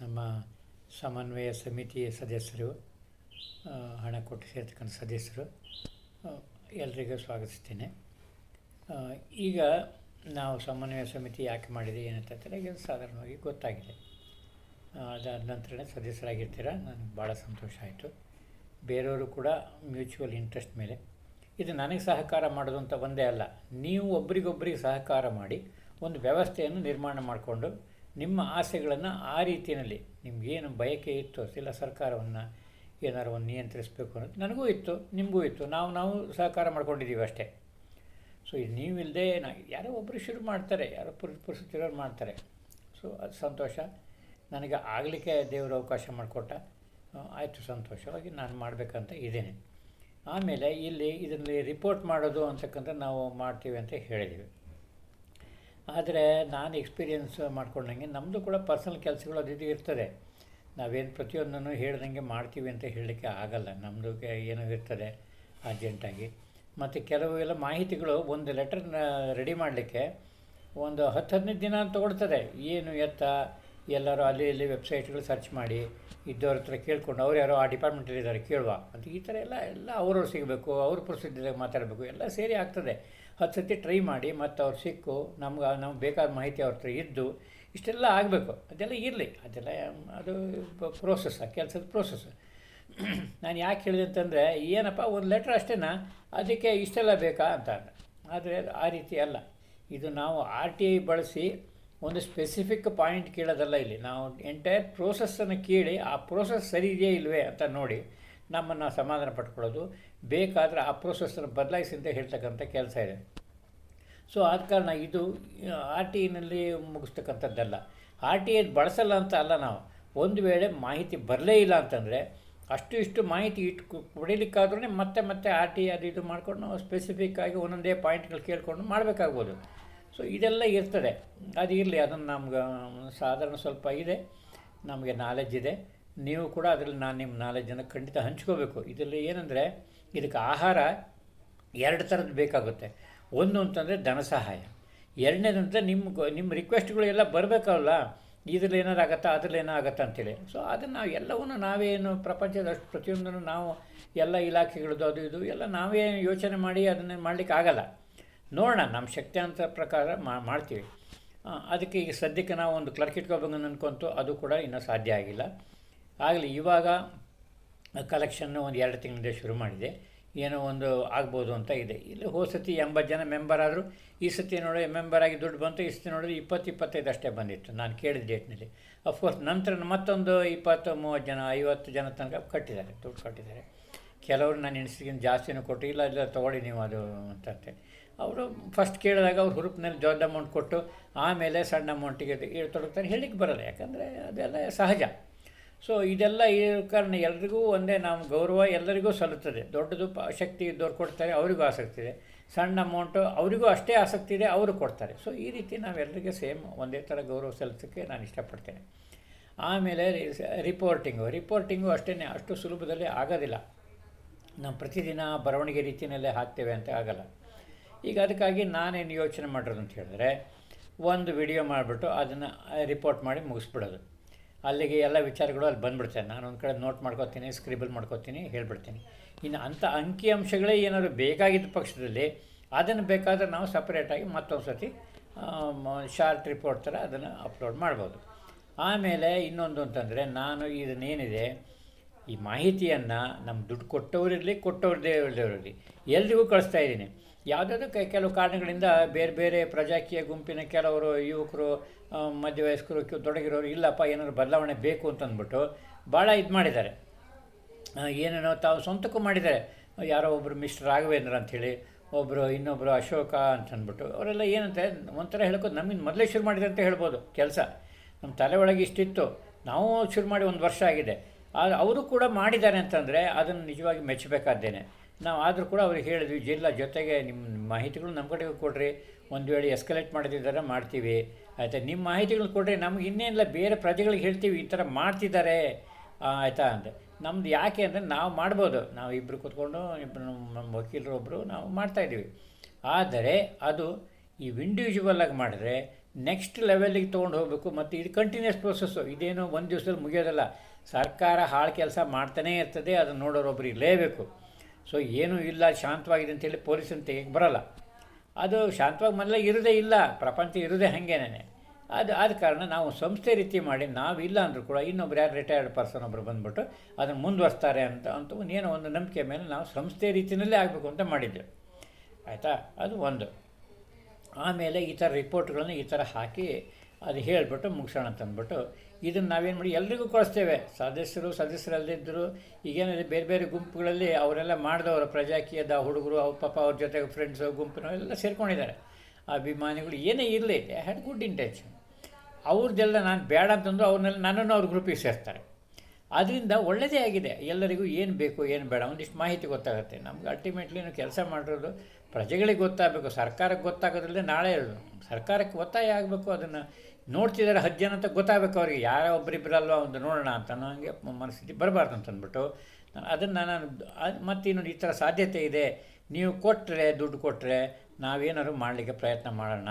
ನಮ್ಮ ಸಮನ್ವಯ ಸಮಿತಿಯ ಸದಸ್ಯರು ಹಣ ಕೊಟ್ಟು ಸೇರ್ತಕ್ಕಂಥ ಸದಸ್ಯರು ಎಲ್ರಿಗೂ ಸ್ವಾಗತಿಸ್ತೇನೆ. ಈಗ ನಾವು ಸಮನ್ವಯ ಸಮಿತಿ ಯಾಕೆ ಮಾಡಿದೆ ಏನಂತಂದರೆ ಈಗ ಸಾಧಾರಣವಾಗಿ ಗೊತ್ತಾಗಿದೆ. ಅದಾದ ನಂತರನೇ ಸದಸ್ಯರಾಗಿರ್ತೀರ, ನನಗೆ ಭಾಳ ಸಂತೋಷ ಆಯಿತು. ಬೇರೆಯವರು ಕೂಡ ಮ್ಯೂಚುವಲ್ ಇಂಟ್ರೆಸ್ಟ್ ಮೇಲೆ. ಇದು ನನಗೆ ಸಹಕಾರ ಮಾಡೋದು ಅಂತ ಒಂದೇ ಅಲ್ಲ, ನೀವು ಒಬ್ರಿಗೊಬ್ರಿಗೆ ಸಹಕಾರ ಮಾಡಿ ಒಂದು ವ್ಯವಸ್ಥೆಯನ್ನು ನಿರ್ಮಾಣ ಮಾಡಿಕೊಂಡು ನಿಮ್ಮ ಆಸೆಗಳನ್ನು ಆ ರೀತಿಯಲ್ಲಿ ನಿಮಗೇನು ಬಯಕೆ ಇತ್ತು ಇಲ್ಲ ಸರ್ಕಾರವನ್ನು ಏನಾರು ಒಂದು ನಿಯಂತ್ರಿಸಬೇಕು ಅನ್ನೋದು ನನಗೂ ಇತ್ತು, ನಿಮಗೂ ಇತ್ತು. ನಾವು ನಾವು ಸಹಕಾರ ಮಾಡ್ಕೊಂಡಿದ್ದೀವಿ ಅಷ್ಟೇ. ಸೊ ಇದು ನೀವಿಲ್ಲದೆ ನಾ, ಯಾರೋ ಒಬ್ಬರು ಶುರು ಮಾಡ್ತಾರೆ, ಯಾರೋ ಪುರುಷ ಪುರುಷರು ಮಾಡ್ತಾರೆ. ಸೊ ಅದು ಸಂತೋಷ. ನನಗೆ ಆಗಲಿಕ್ಕೆ ದೇವರು ಅವಕಾಶ ಮಾಡಿಕೊಟ್ಟ ಆಯಿತು ಸಂತೋಷವಾಗಿ ನಾನು ಮಾಡಬೇಕಂತ ಇದ್ದೇನೆ. ಆಮೇಲೆ ಇಲ್ಲಿ ಇದರಲ್ಲಿ ರಿಪೋರ್ಟ್ ಮಾಡೋದು ಅಂತಕ್ಕಂಥ ನಾವು ಮಾಡ್ತೀವಿ ಅಂತ ಹೇಳಿದ್ದೀವಿ. ಆದರೆ ನಾನು ಎಕ್ಸ್ಪೀರಿಯೆನ್ಸ್ ಮಾಡ್ಕೊಂಡಂಗೆ ನಮ್ಮದು ಕೂಡ ಪರ್ಸನಲ್ ಕೆಲಸಗಳು ಅದು ಇದು ಇರ್ತದೆ. ನಾವೇನು ಪ್ರತಿಯೊಂದನ್ನು ಹೇಳ್ದಂಗೆ ಮಾಡ್ತೀವಿ ಅಂತ ಹೇಳಲಿಕ್ಕೆ ಆಗಲ್ಲ. ನಮ್ಮದು ಏನೋ ಇರ್ತದೆ ಅರ್ಜೆಂಟಾಗಿ ಮತ್ತು ಕೆಲವು ಎಲ್ಲ ಮಾಹಿತಿಗಳು ಒಂದು ಲೆಟರ್ ರೆಡಿ ಮಾಡಲಿಕ್ಕೆ ಒಂದು ಹತ್ತು ಹದಿನೈದು ದಿನ ತೊಗೊಳ್ತದೆ. ಏನು ಎತ್ತ? ಎಲ್ಲರೂ ಅಲ್ಲಿ ಇಲ್ಲಿ ವೆಬ್ಸೈಟ್ಗಳು ಸರ್ಚ್ ಮಾಡಿ ಇದ್ದವ್ರ ಹತ್ರ ಕೇಳ್ಕೊಂಡು ಅವ್ರು ಯಾರೋ ಆ ಡಿಪಾರ್ಟ್ಮೆಂಟಲ್ಲಿ ಇದ್ದಾರೆ ಕೇಳುವ. ಅಂತ ಈ ಥರ ಎಲ್ಲ ಎಲ್ಲ ಅವ್ರವ್ರು ಸಿಗಬೇಕು, ಅವ್ರ ಪ್ರಸಿದ್ಧಿದಾಗ ಮಾತಾಡಬೇಕು, ಎಲ್ಲ ಸೇರಿ ಆಗ್ತದೆ. ಹತ್ತು ಸತಿ ಟ್ರೈ ಮಾಡಿ, ಮತ್ತು ಅವ್ರು ಸಿಕ್ಕು, ನಮ್ಗೆ ನಮ್ಗೆ ಬೇಕಾದ ಮಾಹಿತಿ ಅವ್ರ ಹತ್ರ ಇದ್ದು, ಇಷ್ಟೆಲ್ಲ ಆಗಬೇಕು. ಅದೆಲ್ಲ ಇರಲಿ. ಅದೆಲ್ಲ, ಅದು ಪ್ರೋಸೆಸ್ ಆ ಕೆಲಸದ ಪ್ರೋಸೆಸ್ ನಾನು ಯಾಕೆ ಹೇಳಿದೆ ಅಂತಂದರೆ, ಏನಪ್ಪ, ಒಂದು ಲೆಟ್ರ್ ಅಷ್ಟೇನಾ, ಅದಕ್ಕೆ ಇಷ್ಟೆಲ್ಲ ಬೇಕಾ ಅಂತ. ಆದರೆ ಆ ರೀತಿ ಅಲ್ಲ. ಇದು ನಾವು ಆರ್ ಟಿ ಐ ಬಳಸಿ ಒಂದು ಸ್ಪೆಸಿಫಿಕ್ ಪಾಯಿಂಟ್ ಕೇಳೋದಲ್ಲ ಇಲ್ಲಿ. ನಾವು ಎಂಟೈರ್ ಪ್ರೋಸೆಸ್ಸನ್ನು ಕೇಳಿ, ಆ ಪ್ರೋಸೆಸ್ ಸರಿ ಇದೆಯೇ ಇಲ್ವೇ ಅಂತ ನೋಡಿ, ನಮ್ಮನ್ನು ಸಮಾಧಾನ ಪಟ್ಕೊಳ್ಳೋದು ಬೇಕಾದರೆ ಆ ಪ್ರೊಸೆಸ್ನ ಬದಲಾಯಿಸಿ ಅಂತ ಹೇಳ್ತಕ್ಕಂಥ ಕೆಲಸ ಇದೆ. ಸೊ ಆದ ಕಾರಣ ಇದು ಆರ್ ಟಿ ಐನಲ್ಲಿ ಮುಗಿಸ್ತಕ್ಕಂಥದ್ದಲ್ಲ. ಆರ್ ಟಿ ಐ ಬಳಸಲ್ಲ ಅಂತ ಅಲ್ಲ ನಾವು. ಒಂದು ವೇಳೆ ಮಾಹಿತಿ ಬರಲೇ ಇಲ್ಲ ಅಂತಂದರೆ, ಅಷ್ಟು ಇಷ್ಟು ಮಾಹಿತಿ ಇಟ್ಟು ಪಡೀಲಿಕ್ಕಾದ್ರೂ ಮತ್ತೆ ಮತ್ತೆ ಆರ್ ಟಿ ಅದು ಇದು ಮಾಡ್ಕೊಂಡು ನಾವು ಸ್ಪೆಸಿಫಿಕ್ ಆಗಿ ಒಂದೊಂದೇ ಪಾಯಿಂಟ್ಗಳು ಕೇಳಿಕೊಂಡು ಮಾಡಬೇಕಾಗ್ಬೋದು. ಸೊ ಇದೆಲ್ಲ ಇರ್ತದೆ. ಅದು ಇರಲಿ, ಅದನ್ನು ನಮ್ಗೆ, ಸಾಧಾರಣ ಸ್ವಲ್ಪ ಇದೆ. ನಮಗೆ ನಾಲೆಜ್ ಇದೆ. ನೀವು ಕೂಡ ಅದರಲ್ಲಿ ನಾನು ನಿಮ್ಮ ನಾಲೆಜನ್ನು ಖಂಡಿತ ಹಂಚ್ಕೋಬೇಕು. ಇದರಲ್ಲಿ ಏನಂದರೆ ಇದಕ್ಕೆ ಆಹಾರ ಎರಡು ಥರದ್ದು ಬೇಕಾಗುತ್ತೆ. ಒಂದು ಅಂತಂದರೆ ಧನ ಸಹಾಯ. ಎರಡನೇದಂತ ನಿಮ್ಮ ನಿಮ್ಮ ರಿಕ್ವೆಸ್ಟ್ಗಳು ಎಲ್ಲ ಬರಬೇಕಲ್ಲ, ಇದರಲ್ಲಿ ಏನಾರು ಆಗತ್ತಾ, ಅದರಲ್ಲಿ ಏನೋ ಆಗತ್ತಾ ಅಂತೇಳಿ. ಸೊ ಅದನ್ನು ನಾವು ಎಲ್ಲವನ್ನು ನಾವೇನು ಪ್ರಪಂಚದ ಅಷ್ಟು ಪ್ರತಿಯೊಂದನ್ನು ನಾವು ಎಲ್ಲ ಇಲಾಖೆಗಳದ್ದು ಅದು ಇದು ಎಲ್ಲ ನಾವೇ ಯೋಚನೆ ಮಾಡಿ ಅದನ್ನು ಮಾಡಲಿಕ್ಕೆ ಆಗಲ್ಲ. ನೋಡೋಣ, ನಮ್ಮ ಶಕ್ತಿ ಅಂತ ಪ್ರಕಾರ ಮಾಡ್ತೀವಿ. ಅದಕ್ಕೆ ಈಗ ಸದ್ಯಕ್ಕೆ ನಾವು ಒಂದು ಕ್ಲರ್ಕ್ ಇಟ್ಕೋಬೇಕು ಅಂದ್ಕೊಂತು ಅದು ಕೂಡ ಇನ್ನೂ ಸಾಧ್ಯ ಆಗಿಲ್ಲ. ಆಗಲಿ, ಇವಾಗ ಕಲೆಕ್ಷನ್ನು ಒಂದು ಎರಡು ತಿಂಗಳಿಂದ ಶುರು ಮಾಡಿದೆ. ಏನೋ ಒಂದು ಆಗ್ಬೋದು ಅಂತ ಇದೆ. ಇಲ್ಲಿ ಹೋದ ಸತಿ ಎಂಬತ್ತು ಜನ ಮೆಂಬರ್ ಆದರೂ, ಈ ಸತಿ ನೋಡಿ ಮೆಂಬರ್ ಆಗಿ ದುಡ್ಡು ಬಂತು, ಈ ಸತಿ ನೋಡಿದ್ರೆ ಇಪ್ಪತ್ತು, ಇಪ್ಪತ್ತೈದು ಅಷ್ಟೇ ಬಂದಿತ್ತು ನಾನು ಕೇಳಿದ ಡೇಟ್ನಲ್ಲಿ ಅಫ್ಕೋರ್ಸ್ ನಂತರ ಮತ್ತೊಂದು ಇಪ್ಪತ್ತು, ಮೂವತ್ತು ಜನ, ಐವತ್ತು ಜನ ತನಕ ಕಟ್ಟಿದ್ದಾರೆ, ದುಡ್ಡು ಕಟ್ಟಿದ್ದಾರೆ. ಕೆಲವರು ನಾನು ಎಣಿಸಿಗಿಂತ ಜಾಸ್ತಿನೂ ಕೊಟ್ಟು, ಇಲ್ಲ ಇಲ್ಲ, ತೊಗೊಳ್ಳಿ ನೀವು ಅದು ಅಂತಂತೆ ಅವರು ಫಸ್ಟ್ ಕೇಳಿದಾಗ ಅವ್ರು ಹುರುಪಿನಲ್ಲಿ ದೊಡ್ಡ ಅಮೌಂಟ್ ಕೊಟ್ಟು, ಆಮೇಲೆ ಸಣ್ಣ ಅಮೌಂಟಿಗೆ ತೊಡಗ್ತಾರೆ. ಹೇಳಿಕ್ಕೆ ಬರಲ್ಲ, ಯಾಕಂದರೆ ಅದೆಲ್ಲ ಸಹಜ. ಸೊ ಇದೆಲ್ಲ ಈ ಕಾರಣ ಎಲ್ರಿಗೂ ಒಂದೇ ನಾವು ಗೌರವ, ಎಲ್ಲರಿಗೂ ಸಲ್ಲುತ್ತದೆ. ದೊಡ್ಡದು ಪ, ಶಕ್ತಿ ಇದ್ದವ್ರು ಕೊಡ್ತಾರೆ, ಅವರಿಗೂ ಆಸಕ್ತಿ ಇದೆ. ಸಣ್ಣ ಅಮೌಂಟು ಅವರಿಗೂ ಅಷ್ಟೇ ಆಸಕ್ತಿ ಇದೆ, ಅವರು ಕೊಡ್ತಾರೆ. ಸೊ ಈ ರೀತಿ ನಾವೆಲ್ಲರಿಗೆ ಸೇಮ್ ಒಂದೇ ಥರ ಗೌರವ ಸಲ್ಲಿಸೋಕ್ಕೆ ನಾನು ಇಷ್ಟಪಡ್ತೇನೆ. ಆಮೇಲೆ ರಿಪೋರ್ಟಿಂಗು ರಿಪೋರ್ಟಿಂಗು ಅಷ್ಟೇ ಅಷ್ಟು ಸುಲಭದಲ್ಲಿ ಆಗೋದಿಲ್ಲ. ನಾವು ಪ್ರತಿದಿನ ಬರವಣಿಗೆ ರೀತಿಯಲ್ಲೇ ಹಾಕ್ತೇವೆ ಅಂತ ಆಗಲ್ಲ. ಈಗ ಅದಕ್ಕಾಗಿ ನಾನೇನು ಯೋಚನೆ ಮಾಡಿರೋದು ಅಂತ ಹೇಳಿದ್ರೆ, ಒಂದು ವಿಡಿಯೋ ಮಾಡಿಬಿಟ್ಟು ಅದನ್ನು ರಿಪೋರ್ಟ್ ಮಾಡಿ ಮುಗಿಸ್ಬಿಡೋದು. ಅಲ್ಲಿಗೆ ಎಲ್ಲ ವಿಚಾರಗಳು ಅಲ್ಲಿ ಬಂದ್ಬಿಡ್ತೇನೆ ನಾನು ಒಂದು ಕಡೆ ನೋಟ್ ಮಾಡ್ಕೋತೀನಿ ಸ್ಕ್ರಿಬಲ್ ಮಾಡ್ಕೋತೀನಿ, ಹೇಳ್ಬಿಡ್ತೀನಿ. ಇನ್ನು ಅಂಥ ಅಂಕಿಅಂಶಗಳೇ ಏನಾದರೂ ಬೇಕಾಗಿದ್ದ ಪಕ್ಷದಲ್ಲಿ ಅದನ್ನು ಬೇಕಾದರೆ ನಾವು ಸಪ್ರೇಟಾಗಿ ಮತ್ತೊಂದು ಸರ್ತಿ ಶಾರ್ಟ್ ರಿಪೋರ್ಟ್ ಥರ ಅದನ್ನು ಅಪ್ಲೋಡ್ ಮಾಡ್ಬೋದು. ಆಮೇಲೆ ಇನ್ನೊಂದು ಅಂತಂದರೆ ನಾನು ಇದನ್ನೇನಿದೆ, ಈ ಮಾಹಿತಿಯನ್ನು ನಮ್ಮ ದುಡ್ಡು ಕೊಟ್ಟವರಿರಲಿ ಕೊಟ್ಟವ್ರದ್ದೇ ಇರಲಿ ಎಲ್ರಿಗೂ ಕಳಿಸ್ತಾ ಇದ್ದೀನಿ. ಯಾವುದಾದ್ರೂ ಕೆಲವು ಕಾರಣಗಳಿಂದ ಬೇರೆ ಬೇರೆ ಪ್ರಜಾಕೀಯ ಗುಂಪಿನ ಕೆಲವರು, ಯುವಕರು ಮಧ್ಯವಯಸ್ಕರು ತೊಡಗಿರೋರು, ಇಲ್ಲಪ್ಪ, ಏನಾದ್ರು ಬದಲಾವಣೆ ಬೇಕು ಅಂತಂದ್ಬಿಟ್ಟು ಭಾಳ ಇದು ಮಾಡಿದ್ದಾರೆ. ಏನೇನೋ ತಾವು ಸ್ವಂತಕ್ಕೂ ಮಾಡಿದ್ದಾರೆ. ಯಾರೋ ಒಬ್ಬರು ಮಿಸ್ಟರ್ ರಾಘವೇಂದ್ರ ಅಂಥೇಳಿ ಒಬ್ಬರು ಇನ್ನೊಬ್ಬರು ಅಶೋಕ ಅಂತಂದ್ಬಿಟ್ಟು, ಅವರೆಲ್ಲ ಏನಂತೆ, ಒಂಥರ ಹೇಳ್ಕೋದು ನಮ್ಮಿಂದ ಮೊದಲೇ ಶುರು ಮಾಡಿದೆ ಅಂತ ಹೇಳ್ಬೋದು ಕೆಲಸ. ನಮ್ಮ ತಲೆ ಒಳಗೆ ಇಷ್ಟಿತ್ತು. ನಾವು ಶುರು ಮಾಡಿ ಒಂದು ವರ್ಷ ಆಗಿದೆ. ಅವರು ಕೂಡ ಮಾಡಿದ್ದಾರೆ ಅಂತಂದರೆ ಅದನ್ನು ನಿಜವಾಗಿ ಮೆಚ್ಚಬೇಕಾದ್ದೇನೆ. ನಾವು ಆದರೂ ಕೂಡ ಅವ್ರಿಗೆ ಹೇಳಿದ್ವಿ, ಜಿಲ್ಲಾ ಜೊತೆಗೆ ನಿಮ್ಮ ಮಾಹಿತಿಗಳು ನಮ್ಮ ಕಡೆಗೆ ಕೊಡ್ರಿ. ಒಂದು ವೇಳೆ ಎಸ್ಕಲೇಟ್ ಮಾಡ್ತಿದ್ದಾರೆ ಮಾಡ್ತೀವಿ. ಆಯಿತಾ? ನಿಮ್ಮ ಮಾಹಿತಿಗಳು ಕೊಡ್ರಿ. ನಮ್ಗೆ ಇನ್ನೇನಿಲ್ಲ ಬೇರೆ ಪ್ರಜೆಗಳಿಗೆ ಹೇಳ್ತೀವಿ, ಈ ಥರ ಮಾಡ್ತಿದ್ದಾರೆ ಆಯಿತಾ ಅಂತ ನಮ್ದು ಯಾಕೆ ಅಂದರೆ ನಾವು ಮಾಡ್ಬೋದು. ನಾವು ಇಬ್ಬರು ಕೂತ್ಕೊಂಡು ಇಬ್ಬರು ನಮ್ಮ ವಕೀಲರು ಒಬ್ಬರು ನಾವು ಮಾಡ್ತಾಯಿದ್ದೀವಿ ಆದರೆ ಅದು ಈ ಇಂಡಿವಿಜುವಲ್ ಆಗಿ ಮಾಡಿದ್ರೆ ನೆಕ್ಸ್ಟ್ ಲೆವೆಲಿಗೆ ತೊಗೊಂಡು ಹೋಗಬೇಕು. ಮತ್ತು ಇದು ಕಂಟಿನ್ಯೂಸ್ ಪ್ರೊಸೆಸ್ಸು ಇದೇನು ಒಂದು ದಿವಸದಲ್ಲಿ ಮುಗಿಯೋದಲ್ಲ. ಸರ್ಕಾರ ಹಾಳು ಕೆಲಸ ಮಾಡ್ತಾನೇ ಇರ್ತದೆ. ಅದನ್ನು ನೋಡೋರೊಬ್ಬರು ಇರಲೇಬೇಕು. ಸೊ ಏನೂ ಇಲ್ಲ, ಶಾಂತವಾಗಿದೆ ಅಂತೇಳಿ ಪೊಲೀಸನ್ನು ತೆಗೆಯಕ್ಕೆ ಬರೋಲ್ಲ. ಅದು ಶಾಂತವಾಗಿ ಮೊದಲೇ ಇರೋದೇ ಇಲ್ಲ, ಪ್ರಪಂಚ ಇರೋದೇ ಹಾಗೇನೇ ಅದು ಆದ ಕಾರಣ ನಾವು ಸಂಸ್ಥೆ ರೀತಿ ಮಾಡಿ ಇಲ್ಲ ಅಂದರೂ ಕೂಡ ಇನ್ನೊಬ್ರು ಯಾರು ರಿಟೈರ್ಡ್ ಪರ್ಸನ್ ಒಬ್ಬರು ಬಂದುಬಿಟ್ಟು ಅದನ್ನು ಮುಂದುವರಿಸ್ತಾರೆ ಅಂತ ಅಂತ ಏನೋ ಒಂದು ನಂಬಿಕೆ ಮೇಲೆ ನಾವು ಸಂಸ್ಥೆ ರೀತಿಯಲ್ಲೇ ಆಗಬೇಕು ಅಂತ ಮಾಡಿದ್ದೆವು. ಆಯಿತಾ? ಅದು ಒಂದು. ಆಮೇಲೆ ಈ ಥರ ರಿಪೋರ್ಟ್ಗಳನ್ನು ಈ ಥರ ಹಾಕಿ ಅದು ಹೇಳಿಬಿಟ್ಟು ಮುಗಿಸೋಣ ಅಂತಂದ್ಬಿಟ್ಟು ಇದನ್ನು ನಾವೇನು ಮಾಡಿ ಎಲ್ರಿಗೂ ಕಳಿಸ್ತೇವೆ ಸದಸ್ಯರು ಸದಸ್ಯರಲ್ಲದಿದ್ದರು ಈಗೇನಿದೆ ಬೇರೆ ಬೇರೆ ಗುಂಪುಗಳಲ್ಲಿ ಅವರೆಲ್ಲ ಮಾಡಿದವರು, ಪ್ರಜಾಕೀಯದ ಹುಡುಗರು, ಅವ್ರ ಪಾಪ ಅವ್ರ ಜೊತೆಗೆ ಫ್ರೆಂಡ್ಸು ಗುಂಪಿನ ಎಲ್ಲ ಸೇರ್ಕೊಂಡಿದ್ದಾರೆ. ಅಭಿಮಾನಿಗಳು ಏನೇ ಇರಲಿ ಹ್ಯಾಡ್ ಗುಡ್ ಇಂಟೆನ್ಷನ್ ಅವ್ರದ್ದೆಲ್ಲ ನಾನು ಬೇಡ ಅಂತಂದ್ರು ಅವ್ರನ್ನೆಲ್ಲ ನನ್ನನ್ನು ಅವ್ರ ಗ್ರೂಪಿಗೆ ಸೇರ್ತಾರೆ. ಅದರಿಂದ ಒಳ್ಳೆಯದೇ ಆಗಿದೆ. ಎಲ್ಲರಿಗೂ ಏನು ಬೇಕು, ಏನು ಬೇಡ, ಒಂದಿಷ್ಟು ಮಾಹಿತಿ ಗೊತ್ತಾಗುತ್ತೆ. ನಮ್ಗೆ ಅಲ್ಟಿಮೇಟ್ಲಿ ನಾವು ಕೆಲಸ ಮಾಡಿರೋದು ಪ್ರಜೆಗಳಿಗೆ ಗೊತ್ತಾಗಬೇಕು, ಸರ್ಕಾರಕ್ಕೆ ಗೊತ್ತಾಗೋದ್ರಲ್ಲದೆ ನಾಳೆ ಸರ್ಕಾರಕ್ಕೆ ಒತ್ತಾಯ ಆಗಬೇಕು, ಅದನ್ನು ನೋಡ್ತಿದ್ದಾರೆ ಹತ್ತು ಜನ ಅಂತ ಗೊತ್ತಾಗಬೇಕು ಅವ್ರಿಗೆ. ಯಾರೋ ಒಬ್ಬರಿಬ್ಬರಲ್ವ ಒಂದು ನೋಡೋಣ ಅಂತ ನನಗೆ ಮನಸ್ಥಿತಿ ಬರಬಾರ್ದು ಅಂತ ಅಂದ್ಬಿಟ್ಟು ನಾನು ಅದನ್ನು ನಾನು ಮತ್ತು ಇನ್ನೊಂದು ಈ ಥರ ಸಾಧ್ಯತೆ ಇದೆ. ನೀವು ಕೊಟ್ಟರೆ ದುಡ್ಡು ಕೊಟ್ಟರೆ ನಾವೇನಾದ್ರು ಮಾಡಲಿಕ್ಕೆ ಪ್ರಯತ್ನ ಮಾಡೋಣ.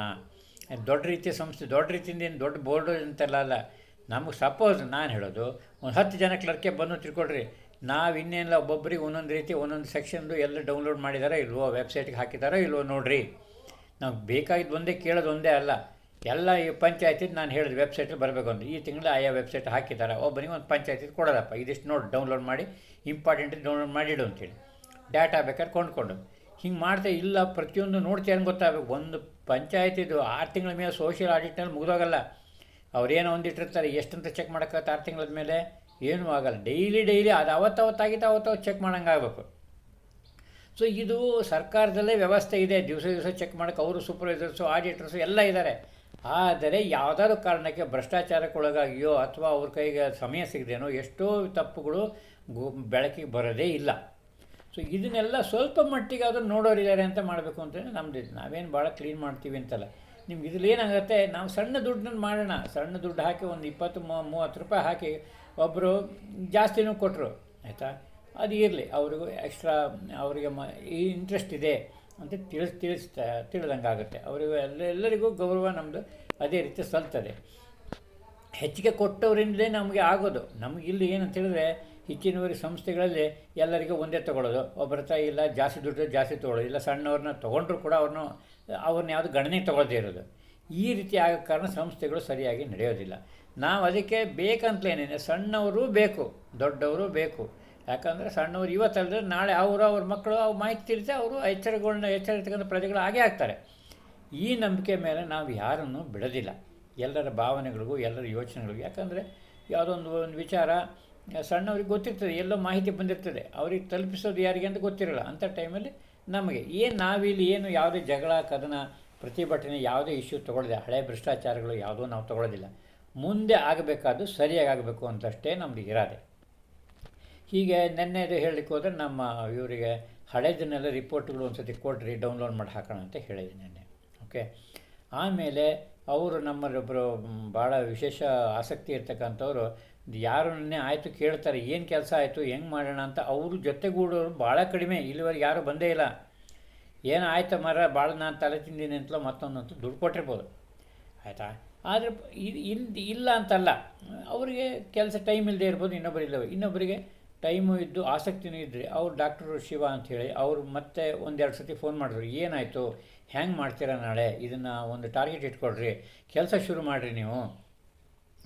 ದೊಡ್ಡ ರೀತಿಯ ಸಂಸ್ಥೆ, ದೊಡ್ಡ ರೀತಿಯಿಂದ ಏನು ದೊಡ್ಡ ಬೋರ್ಡು ಅಂತೆಲ್ಲ ಅಲ್ಲ. ನಮಗೆ ಸಪೋಸ್ ನಾನು ಹೇಳೋದು, ಒಂದು ಹತ್ತು ಜನ ಕ್ಲರ್ಕೆ ಬಂದು ತಿಳ್ಕೊಡ್ರಿ ನಾವು ಇನ್ನೇನಿಲ್ಲ ಒಬ್ಬೊಬ್ಬರಿಗೆ ಒಂದೊಂದು ರೀತಿ, ಒಂದೊಂದು ಸೆಕ್ಷನ್ದು ಎಲ್ಲ ಡೌನ್ಲೋಡ್ ಮಾಡಿದಾರೋ ಇಲ್ವೋ, ವೆಬ್ಸೈಟ್ಗೆ ಹಾಕಿದಾರೋ ಇಲ್ವೋ ನೋಡಿರಿ. ನಾವು ಬೇಕಾಗಿದ್ದು ಒಂದೇ ಕೇಳೋದು ಒಂದೇ ಅಲ್ಲ. ಎಲ್ಲ ಈ ಪಂಚಾಯತಿದು ನಾನು ಹೇಳಿದ ವೆಬ್ಸೈಟಲ್ಲಿ ಬರಬೇಕು ಅಂತ ಈ ತಿಂಗಳು ಆಯಾ ವೆಬ್ಸೈಟ್ ಹಾಕಿದ್ದಾರೆ ಒಬ್ಬನಿಗೆ ಒಂದು ಪಂಚಾಯತಿದು ಕೊಡೋದಪ್ಪ. ಇದಿಷ್ಟು ನೋಡಿ ಡೌನ್ಲೋಡ್ ಮಾಡಿ ಇಂಪಾರ್ಟೆಂಟ್ ಡೌನ್ಲೋಡ್ ಮಾಡಿಡು ಅಂತೇಳಿ. ಡಾಟಾ ಬೇಕಾದ್ರೆ ಕೊಂಡ್ಕೊಂಡು. ಹಿಂಗೆ ಮಾಡ್ತಾ ಇಲ್ಲ, ಪ್ರತಿಯೊಂದು ನೋಡ್ತೀಯ ಅಂತ ಗೊತ್ತಾಗಬೇಕು ಒಂದು ಪಂಚಾಯತಿದು ಆರು ತಿಂಗಳ ಮೇಲೆ ಸೋಷಿಯಲ್ ಆಡಿಟ್ನಲ್ಲಿ ಮುಗಿದೋಗಲ್ಲ. ಅವ್ರೇನೋ ಒಂದಿಟ್ಟಿರ್ತಾರೆ ಎಷ್ಟಂತ ಚೆಕ್ ಮಾಡೋಕ್ಕಾಗತ್ತೆ ಆರು ತಿಂಗಳ ಮೇಲೆ? ಏನೂ ಆಗಲ್ಲ. ಡೈಲಿ ಡೈಲಿ ಅದು ಅವತ್ತು ಅವತ್ತು ಚೆಕ್ ಮಾಡೋಂಗೆ ಆಗಬೇಕು ಸೊ ಇದು ಸರ್ಕಾರದಲ್ಲೇ ವ್ಯವಸ್ಥೆ ಇದೆ. ದಿವಸ ದಿವಸ ಚೆಕ್ ಮಾಡೋಕ್ಕೆ ಅವರು ಸೂಪರ್ವೈಸರ್ಸು ಆಡಿಟರ್ಸು ಎಲ್ಲ ಇದ್ದಾರೆ ಆದರೆ ಯಾವುದಾದ್ರು ಕಾರಣಕ್ಕೆ ಭ್ರಷ್ಟಾಚಾರಕ್ಕೊಳಗಾಗಿಯೋ ಅಥವಾ ಅವ್ರ ಕೈಗೆ ಸಮಯ ಸಿಗದೇನೋ ಎಷ್ಟೋ ತಪ್ಪುಗಳು ಬೆಳಕಿಗೆ ಬರೋದೇ ಇಲ್ಲ. ಸೊ ಇದನ್ನೆಲ್ಲ ಸ್ವಲ್ಪ ಮಟ್ಟಿಗೆ ಅದನ್ನು ನೋಡೋರಿದ್ದಾರೆ ಅಂತ ಮಾಡಬೇಕು ಅಂತಂದರೆ ನಮ್ಮದು ನಾವೇನು ಭಾಳ ಕ್ಲೀನ್ ಮಾಡ್ತೀವಿ ಅಂತಲ್ಲ. ನಿಮ್ಗೆ ಇದ್ರಲ್ಲಿ ಏನಾಗುತ್ತೆ, ನಾವು ಸಣ್ಣ ದುಡ್ಡನ್ನು ಮಾಡೋಣ. ಸಣ್ಣ ದುಡ್ಡು ಹಾಕಿ ಒಂದು ಇಪ್ಪತ್ತು ಮೂವತ್ತು ರೂಪಾಯಿ ಹಾಕಿ ಒಬ್ಬರು ಜಾಸ್ತಿನೂ ಕೊಟ್ಟರು ಆಯಿತಾ? ಅದು ಇರಲಿ. ಅವ್ರಿಗೂ ಎಕ್ಸ್ಟ್ರಾ ಅವರಿಗೆ ಮ, ಈ ಇಂಟ್ರೆಸ್ಟ್ ಇದೆ. ಅಂತ ತಿಳಿಸ್, ತಿಳಿಸ್ತಾ ತಿಳಿದಂಗೆ ಆಗುತ್ತೆ ಅವರಿಗೂ ಎಲ್ಲ, ಎಲ್ಲರಿಗೂ ಗೌರವ ನಮ್ಮದು ಅದೇ ರೀತಿ ಸಲ್ತದೆ. ಹೆಚ್ಚಿಗೆ ಕೊಟ್ಟವರಿಂದಲೇ ನಮಗೆ ಆಗೋದು. ನಮಗೆ ಇಲ್ಲಿ ಏನಂತ ಹೇಳಿದ್ರೆ ಹೆಚ್ಚಿನವರಿ ಸಂಸ್ಥೆಗಳಲ್ಲಿ ಎಲ್ಲರಿಗೂ ಒಂದೇ ತೊಗೊಳ್ಳೋದು. ಒಬ್ಬರ ತಾಯಿ ಇಲ್ಲ, ಜಾಸ್ತಿ ದುಡ್ಡು, ಜಾಸ್ತಿ ತೊಗೊಳ್ಳೋದು. ಇಲ್ಲ, ಸಣ್ಣವ್ರನ್ನ ತೊಗೊಂಡ್ರು ಕೂಡ ಅವ್ರನ್ನ ಅವ್ರನ್ನ ಯಾವುದು ಗಣನೆಗೆ ತೊಗೊಳ್ದೇ ಇರೋದು. ಈ ರೀತಿ ಆಗೋ ಕಾರಣ ಸಂಸ್ಥೆಗಳು ಸರಿಯಾಗಿ ನಡೆಯೋದಿಲ್ಲ. ನಾವು ಅದಕ್ಕೆ ಬೇಕಂತಲೇನೇ ಸಣ್ಣವರು ಬೇಕು, ದೊಡ್ಡವರು ಬೇಕು. ಯಾಕಂದರೆ ಸಣ್ಣವ್ರು ಇವತ್ತಲ್ಲದೆ ನಾಳೆ ಅವರು ಅವ್ರ ಮಕ್ಕಳು ಅವ್ರ ಮಾಹಿತಿ ತಿಳಿಸಿ ಅವರು ಎಚ್ಚರಗಳನ್ನ ಎಚ್ಚರಿತಕ್ಕಂಥ ಪ್ರಜೆಗಳು ಆಗೇ ಆಗ್ತಾರೆ. ಈ ನಂಬಿಕೆ ಮೇಲೆ ನಾವು ಯಾರನ್ನು ಬಿಡೋದಿಲ್ಲ. ಎಲ್ಲರ ಭಾವನೆಗಳಿಗೂ, ಎಲ್ಲರ ಯೋಚನೆಗಳಿಗೂ. ಯಾಕಂದರೆ ಯಾವುದೋ ಒಂದು ಒಂದು ವಿಚಾರ ಸಣ್ಣವ್ರಿಗೆ ಗೊತ್ತಿರ್ತದೆ, ಎಲ್ಲೋ ಮಾಹಿತಿ ಬಂದಿರ್ತದೆ. ಅವ್ರಿಗೆ ತಲುಪಿಸೋದು ಯಾರಿಗೆ ಅಂತ ಗೊತ್ತಿರಲ್ಲ. ಅಂಥ ಟೈಮಲ್ಲಿ ನಮಗೆ, ಏನು ನಾವಿಲ್ಲಿ ಏನು ಯಾವುದೇ ಜಗಳ, ಕದನ, ಪ್ರತಿಭಟನೆ, ಯಾವುದೇ ಇಶ್ಯೂ ತೊಗೊಳ್ಳೋದಿಲ್ಲ ಹಳೆ ಭ್ರಷ್ಟಾಚಾರಗಳು ಯಾವುದೂ ನಾವು ತೊಗೊಳ್ಳೋದಿಲ್ಲ. ಮುಂದೆ ಆಗಬೇಕಾದ್ದು ಸರಿಯಾಗಿ ಆಗಬೇಕು ಅಂತಷ್ಟೇ ನಮ್ಮದು ಇರಾದೆ. ಹೀಗೆ ನೆನ್ನೆದು ಹೇಳಲಿಕ್ಕೆ ಹೋದರೆ ನಮ್ಮ ಇವರಿಗೆ ಹಳೇದನ್ನೆಲ್ಲ ರಿಪೋರ್ಟ್ಗಳು ಒಂದು ಸತಿ ಕೊಡ್ರಿ, ಡೌನ್ಲೋಡ್ ಮಾಡಿ ಹಾಕೋಣ ಅಂತ ಹೇಳಿದೆ ನೆನ್ನೆ. ಓಕೆ ಆಮೇಲೆ ಅವರು ನಮ್ಮಲ್ಲೊಬ್ಬರು ಭಾಳ ವಿಶೇಷ ಆಸಕ್ತಿ ಇರ್ತಕ್ಕಂಥವ್ರು ಯಾರನ್ನೇ ಆಯಿತು ಕೇಳ್ತಾರೆ, ಏನು ಕೆಲಸ ಆಯಿತು, ಹೆಂಗೆ ಮಾಡೋಣ ಅಂತ ಅವರು ಜೊತೆಗೂಡೋರು ಭಾಳ ಕಡಿಮೆ, ಇಲ್ಲಿವರೆಗೆ ಯಾರೂ ಬಂದೇ ಇಲ್ಲ. ಏನು ಆಯ್ತು ಮರ ಭಾಳ ನಾನು ತಲೆ ತಿಂದೀನಿ ಅಂತಲೋ ಮತ್ತೊಂದಂತೂ ದುಡ್ಡು ಕೊಟ್ಟಿರ್ಬೋದು. ಆಯಿತಾ? ಆದರೆ ಇಲ್ಲ ಅಂತಲ್ಲ. ಅವರಿಗೆ ಕೆಲಸ ಟೈಮ್ ಇಲ್ಲದೆ ಇರ್ಬೋದು ಇನ್ನೊಬ್ಬರು ಇಲ್ಲವೆ? ಇನ್ನೊಬ್ಬರಿಗೆ ಟೈಮು ಇದ್ದು ಆಸಕ್ತಿನೂ ಇದ್ದರೆ ಅವ್ರು ಡಾಕ್ಟ್ರು ಶಿವ ಅಂಥೇಳಿ ಅವರು ಮತ್ತೆ ಒಂದೆರಡು ಸತಿ ಫೋನ್ ಮಾಡಿದ್ರು, ಏನಾಯಿತು? ಹ್ಯಾಂಗೆ ಮಾಡ್ತೀರಾ ನಾಳೆ? ಇದನ್ನು ಒಂದು ಟಾರ್ಗೆಟ್ ಇಟ್ಕೊಳ್ರಿ. ಕೆಲಸ ಶುರು ಮಾಡಿರಿ ನೀವು.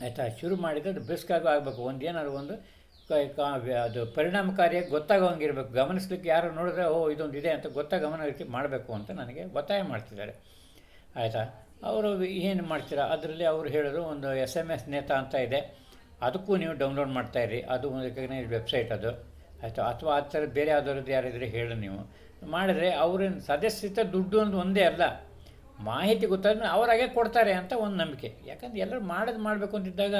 ಆಯಿತಾ? ಶುರು ಮಾಡಿದರೆ ಅದು ಬೆಸ್ಕಾಗೂ ಆಗಬೇಕು. ಒಂದು ಏನಾದ್ರು ಒಂದು ಅದು ಪರಿಣಾಮಕಾರಿಯಾಗಿ ಗೊತ್ತಾಗೋಂಗಿರ್ಬೇಕು. ಗಮನಿಸ್ಲಿಕ್ಕೆ ಯಾರು ನೋಡಿದ್ರೆ, ಓ, ಇದೊಂದು ಇದೆ ಅಂತ ಗೊತ್ತಾಗ ಗಮನ ರೀತಿ ಮಾಡಬೇಕು ಅಂತ ನನಗೆ ಒತ್ತಾಯ ಮಾಡ್ತಿದ್ದಾರೆ. ಆಯಿತಾ? ಅವರು ಏನು ಮಾಡ್ತೀರಾ? ಅದರಲ್ಲಿ ಅವರು ಹೇಳಿದ್ರು, ಒಂದು ಎಸ್ ಎಂ ಎಸ್ ನೇತಾ ಅಂತ ಇದೆ. ಅದಕ್ಕೂ ನೀವು ಡೌನ್ಲೋಡ್ ಮಾಡ್ತಾಯಿರಿ ಅದು ಒಂದು ವೆಬ್ಸೈಟ್ ಅದು. ಆಯಿತು? ಅಥವಾ ಆ ಥರ ಬೇರೆ ಯಾವ್ದಾರದ್ದು ಯಾರಿದ್ರೆ ಹೇಳಿ ನೀವು. ಮಾಡಿದ್ರೆ ಅವ್ರೇನು ಸದಸ್ಯತ ದುಡ್ಡು ಅಂತ ಒಂದೇ ಅಲ್ಲ. ಮಾಹಿತಿ ಗೊತ್ತಾದ್ರೆ ಅವರಾಗೆ ಕೊಡ್ತಾರೆ ಅಂತ ಒಂದು ನಂಬಿಕೆ. ಯಾಕಂದ್ರೆ ಎಲ್ಲರೂ ಮಾಡೋದು ಮಾಡಬೇಕು ಅಂತಿದ್ದಾಗ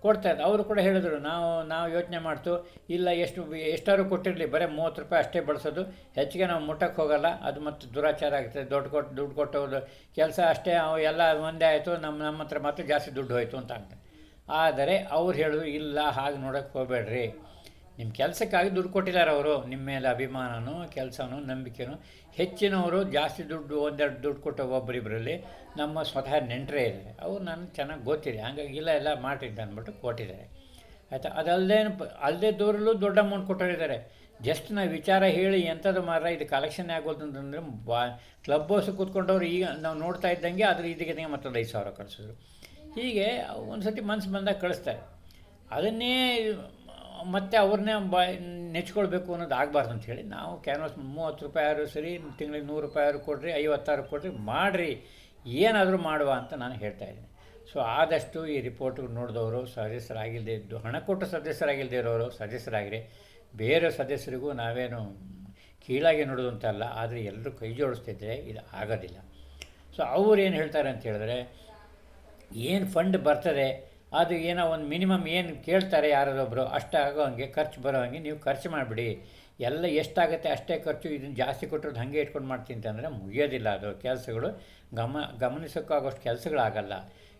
ಕೊಡ್ತಾರೆ. ಅವರು ಕೂಡ ಹೇಳಿದ್ರು, ನಾವು ನಾವು ಯೋಚನೆ ಮಾಡ್ತು, ಇಲ್ಲ ಎಷ್ಟು, ಎಷ್ಟಾದ್ರು ಕೊಟ್ಟಿರಲಿ, ಬರೀ ಮೂವತ್ತು ರೂಪಾಯಿ ಅಷ್ಟೇ ಬಳಸೋದು. ಹೆಚ್ಚಿಗೆ ನಾವು ಮುಟ್ಟಕ್ಕೆ ಹೋಗಲ್ಲ. ಅದು ಮತ್ತು ದುರಾಚಾರ ಆಗ್ತದೆ. ದೊಡ್ಡ ಕೊಟ್ಟು ದುಡ್ಡು ಕೊಟ್ಟೋದು. ಕೆಲಸ ಅಷ್ಟೇ, ಅವು ಎಲ್ಲ ಒಂದೇ ಆಯಿತು. ನಮ್ಮ ನಮ್ಮ ಹತ್ರ ಮಾತ್ರ ಜಾಸ್ತಿ ದುಡ್ಡು ಹೋಯಿತು ಅಂತ ಆಗ್ತದೆ. ಆದರೆ ಅವ್ರು ಹೇಳಿದ್ರು ಇಲ್ಲ, ಹಾಗೆ ನೋಡೋಕ್ಕೆ ಹೋಗಬೇಡ್ರಿ. ನಿಮ್ಮ ಕೆಲಸಕ್ಕಾಗಿ ದುಡ್ಡು ಕೊಟ್ಟಿದ್ದಾರೆ ಅವರು. ನಿಮ್ಮ ಮೇಲೆ ಅಭಿಮಾನನೂ, ಕೆಲಸನೂ, ನಂಬಿಕೆನೂ, ಹೆಚ್ಚಿನವರು ಜಾಸ್ತಿ ದುಡ್ಡು, ಒಂದೆರಡು ದುಡ್ಡು ಕೊಟ್ಟ ಒಬ್ಬರಿಬ್ಬರಲ್ಲಿ ನಮ್ಮ ಸ್ವತಃ ನೆಂಟರೇ ಇದ್ದಾರೆ. ಅವ್ರು ನನಗೆ ಚೆನ್ನಾಗಿ ಗೊತ್ತಿದೆ. ಹಾಗಾಗಿ ಇಲ್ಲ ಎಲ್ಲ ಮಾಡಿದ್ದೆ ಅಂದ್ಬಿಟ್ಟು ಕೊಟ್ಟಿದ್ದಾರೆ. ಆಯಿತಾ? ಅದಲ್ಲದೆ ಅಲ್ಲದೆ ದೂರಲ್ಲೂ ದೊಡ್ಡ ಅಮೌಂಟ್ ಕೊಟ್ಟಿದ್ದಾರೆ ಜಸ್ಟ್ ನಾವು ವಿಚಾರ ಹೇಳಿ ಎಂಥದ್ದು ಮಾರ ಇದು ಕಲೆಕ್ಷನ್ ಆಗೋದು ಅಂತಂದರೆ, ಬಾ ಕ್ಲಬ್ ಹೌಸ್ ಕೂತ್ಕೊಂಡವ್ರು ಈಗ ನಾವು ನೋಡ್ತಾ ಇದ್ದಂಗೆ ಅದ್ರ ಇದಕ್ಕೆ ಮತ್ತೊಂದು ಐದು ಸಾವಿರ ಕಳಿಸಿದ್ರು. ಹೀಗೆ ಒಂದು ಸತಿ ಮನಸ್ಸು ಬಂದಾಗ ಕಳಿಸ್ತಾರೆ. ಅದನ್ನೇ ಮತ್ತೆ ಅವ್ರನ್ನೇ ಬ ನೆಚ್ಕೊಳ್ಬೇಕು ಅನ್ನೋದು ಆಗಬಾರ್ದು ಅಂತ ಹೇಳಿ ನಾವು ಕ್ಯಾನ್ವಾಸ್ ಮೂವತ್ತು ರೂಪಾಯಿ ಆದರೂ ಸರಿ, ತಿಂಗಳಿಗೆ ನೂರು ರೂಪಾಯಿ ಆದರೂ ಕೊಡ್ರಿ, ಐವತ್ತಾರು ಕೊಡ್ರಿ, ಮಾಡಿರಿ, ಏನಾದರೂ ಮಾಡುವ ಅಂತ ನಾನು ಹೇಳ್ತಾ ಇದ್ದೀನಿ. ಸೊ, ಆದಷ್ಟು ಈ ರಿಪೋರ್ಟ್ ನೋಡಿದವರು ಸದಸ್ಯರಾಗಿಲ್ಲದೆ ಇದ್ದು, ಹಣ ಕೊಟ್ಟು ಸದಸ್ಯರಾಗಿಲ್ಲದೆ ಇರೋರು ಸದಸ್ಯರಾಗಿರಿ. ಬೇರೆ ಸದಸ್ಯರಿಗೂ ನಾವೇನು ಕೀಳಾಗಿ ನೋಡೋದು ಅಂತಲ್ಲ ಆದರೆ ಎಲ್ಲರೂ ಕೈ ಜೋಡಿಸ್ತಿದ್ರೆ ಇದು ಆಗೋದಿಲ್ಲ. ಸೊ, ಅವ್ರು ಏನು ಹೇಳ್ತಾರೆ ಅಂತ ಹೇಳಿದ್ರೆ ಏನು ಫಂಡ್ ಬರ್ತದೆ, ಅದು ಏನೋ ಒಂದು ಮಿನಿಮಮ್ ಏನು ಕೇಳ್ತಾರೆ ಯಾರೊಬ್ಬರು ಅಷ್ಟು ಆಗೋ ಹಂಗೆ ಖರ್ಚು ಬರೋ ಹಂಗೆ ನೀವು ಖರ್ಚು ಮಾಡಿಬಿಡಿ. ಎಲ್ಲ ಎಷ್ಟಾಗುತ್ತೆ ಅಷ್ಟೇ ಖರ್ಚು ಇದನ್ನು ಜಾಸ್ತಿ ಕೊಟ್ಟರು ಹಾಗೆ ಇಟ್ಕೊಂಡು ಮಾಡ್ತೀನಿ ಅಂತಂದರೆ ಮುಗಿಯೋದಿಲ್ಲ ಅದು ಕೆಲಸಗಳು. ಗಮ, ಗಮನಿಸೋಕ್ಕಾಗೋಷ್ಟು ಕೆಲಸಗಳಾಗಲ್ಲ.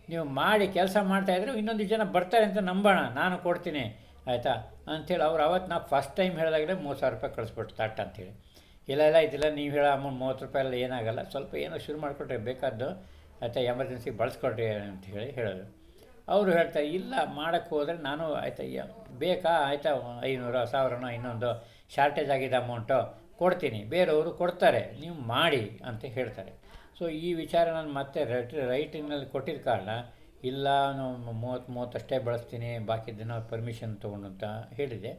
ನೀವು ಮಾಡಿ ಕೆಲಸ ಮಾಡ್ತಾಯಿದ್ರೆ ಇನ್ನೊಂದು ಜನ ಬರ್ತಾರೆ ಅಂತ ನಂಬೋಣ, ನಾನು ಕೊಡ್ತೀನಿ, ಆಯಿತಾ? ಅಂಥೇಳಿ ಅವ್ರು ಅವತ್ತು ನಾವು ಫಸ್ಟ್ ಟೈಮ್ ಹೇಳಿದಾಗಲೇ ಮೂವತ್ತು ಸಾವಿರ ರೂಪಾಯಿ ಕಳಿಸ್ಬಿಟ್ಟು ತಟ್ ಅಂತೇಳಿ ಇಲ್ಲ ಇಲ್ಲ, ಇದಿಲ್ಲ, ನೀವು ಹೇಳೋ ಅಮೌಂಟ್ ಮೂವತ್ತು ರೂಪಾಯಿ ಎಲ್ಲ ಏನಾಗಲ್ಲ. ಸ್ವಲ್ಪ ಏನೋ ಶುರು ಮಾಡಿಕೊಟ್ರೆ ಬೇಕಾದ್ದು. ಆಯಿತಾ ಎಮರ್ಜೆನ್ಸಿ ಬಳಸ್ಕೊಡ್ರಿ ಅಂತ ಹೇಳಿ ಹೇಳೋದು ಅವರು ಹೇಳ್ತಾರೆ ಇಲ್ಲ, ಮಾಡೋಕ್ಕೆ ಹೋದರೆ ನಾನು ಆಯಿತಾ ಬೇಕಾ, ಆಯಿತಾ, ಐನೂರು, ಸಾವಿರನೋ, ಇನ್ನೊಂದು ಶಾರ್ಟೇಜ್ ಆಗಿದ್ದ ಅಮೌಂಟು ಕೊಡ್ತೀನಿ. ಬೇರೆಯವರು ಕೊಡ್ತಾರೆ, ನೀವು ಮಾಡಿ ಅಂತ ಹೇಳ್ತಾರೆ. ಸೊ ಈ ವಿಚಾರ ನಾನು ಮತ್ತೆ ರೈಟ್ ರೈಟಿಂಗ್ನಲ್ಲಿ ಕೊಟ್ಟಿದ್ದ ಕಾರಣ, ಇಲ್ಲ, ನಾನು ಮೂವತ್ತು, ಮೂವತ್ತಷ್ಟೇ ಬಳಸ್ತೀನಿ, ಬಾಕಿ ದಿನ ಪರ್ಮಿಷನ್ ತೊಗೊಂಡು ಅಂತ ಹೇಳಿದೆ.